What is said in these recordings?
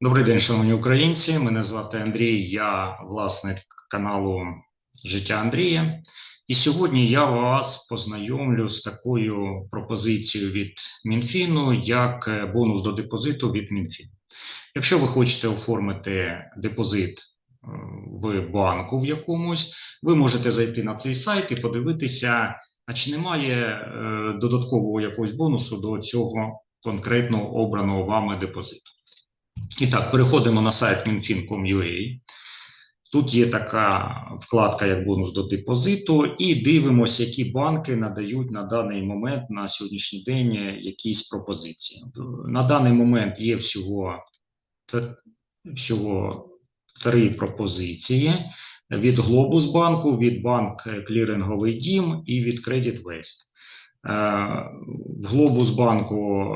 Добрий день, шановні українці. Мене звати Андрій, я власник каналу Життя Андрія. І сьогодні я вас познайомлю з такою пропозицією від Мінфіну, як е, бонус до депозиту від Мінфіну. Якщо ви хочете оформити депозит е, в банку в якомусь, ви можете зайти на цей сайт і подивитися, а чи немає е, додаткового якогось бонусу до цього конкретно обраного вами депозиту. І так, переходимо на сайт minfin.com.ua. Тут є така вкладка як бонус до депозиту, і дивимося, які банки надають на даний момент на сьогоднішній день якісь пропозиції. На даний момент є всього, всього три пропозиції від Глобус банку, від банк Кліринговий Дім і від Credit West. Е, в Глобусбанку е,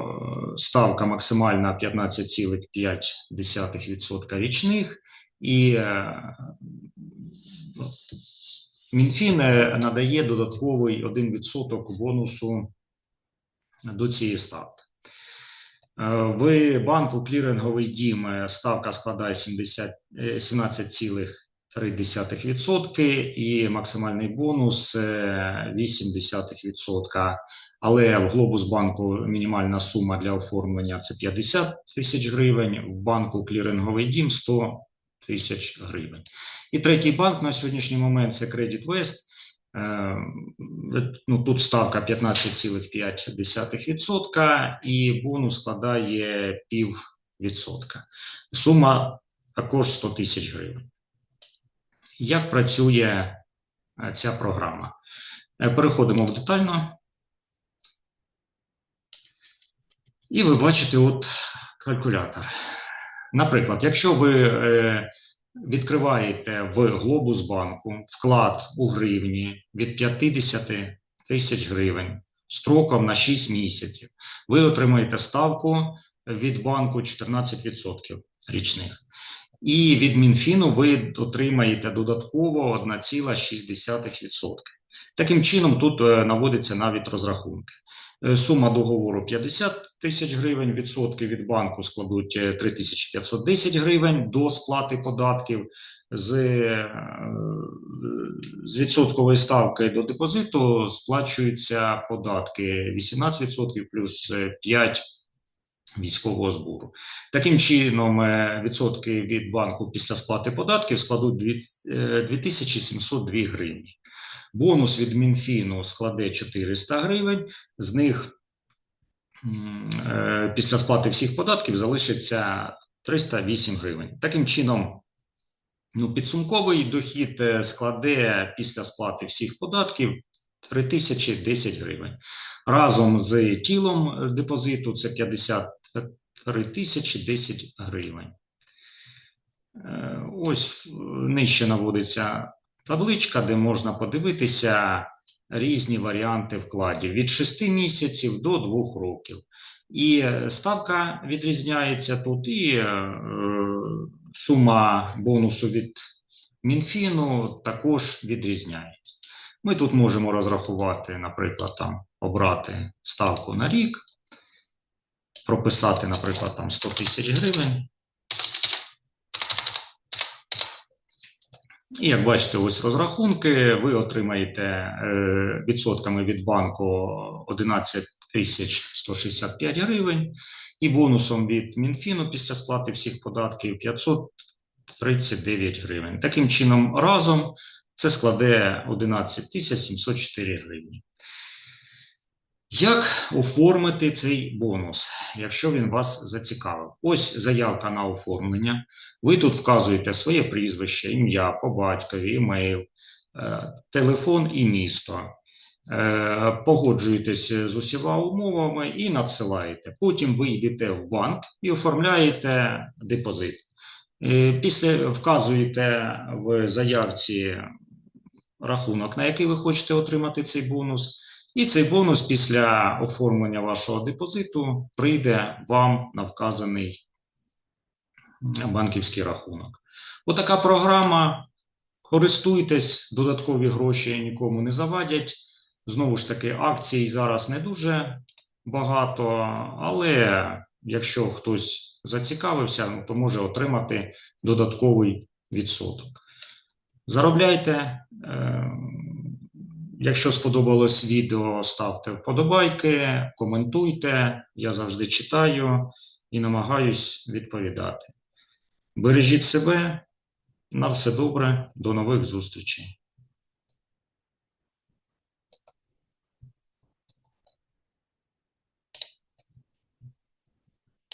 ставка максимальна 15,5% річних, і е, Мінфін надає додатковий 1% бонусу до цієї ставки. В банку кліринговий дім ставка складає 17,5%. 3,3% і максимальний бонус 0,8%. Але в Глобусбанку мінімальна сума для оформлення це 50 тисяч гривень, в банку Кліринговий дім 100 тисяч гривень. І третій банк на сьогоднішній момент це Credit West. Е, ну, Тут ставка 15,5% і бонус складає пів відсотка. Сума також 100 тисяч гривень. Як працює е, ця програма? Е, переходимо в детально. І ви бачите от калькулятор. Наприклад, якщо ви е, відкриваєте в Глобусбанку вклад у гривні від 50 тисяч гривень строком на 6 місяців, ви отримаєте ставку від банку 14% річних. І від Мінфіну ви отримаєте додатково 1,6%. Таким чином, тут е, наводиться навіть розрахунки. Е, сума договору 50 тисяч гривень, відсотки від банку складуть 3510 е, гривень до сплати податків. З з відсоткової ставки до депозиту сплачуються податки 18% плюс 5% військового збору. Таким чином, е, відсотки від банку після сплати податків складуть 2702 е, гривні. Бонус від Мінфіну складе 400 гривень, з них е, після сплати всіх податків залишиться 308 гривень. Таким чином, ну, підсумковий дохід складе після сплати всіх податків 3010 гривень. Разом з тілом депозиту це 50 3010 гривень. Е, ось нижче наводиться табличка, де можна подивитися різні варіанти вкладів від 6 місяців до 2 років. І ставка відрізняється тут, і е, сума бонусу від Мінфіну також відрізняється. Ми тут можемо розрахувати, наприклад, там обрати ставку на рік прописати, наприклад, там 100 тисяч гривень. І як бачите, ось розрахунки, ви отримаєте е, відсотками від банку 11 тисяч 165 гривень, і бонусом від Мінфіну після сплати всіх податків 539 гривень. Таким чином, разом це складе 11 тисяч 704 гривні. Як оформити цей бонус, якщо він вас зацікавив? Ось заявка на оформлення. Ви тут вказуєте своє прізвище, ім'я по батькові, імейл, е, телефон і місто. Е, погоджуєтесь з усіма умовами і надсилаєте. Потім ви йдете в банк і оформляєте депозит. Е, після вказуєте в заявці рахунок, на який ви хочете отримати цей бонус. І цей бонус після оформлення вашого депозиту прийде вам на вказаний банківський рахунок. Отака програма. Користуйтесь, додаткові гроші нікому не завадять. Знову ж таки, акцій зараз не дуже багато, але якщо хтось зацікавився, то може отримати додатковий відсоток. Заробляйте. Якщо сподобалось відео, ставте вподобайки, коментуйте. Я завжди читаю і намагаюсь відповідати. Бережіть себе. На все добре, до нових зустрічей.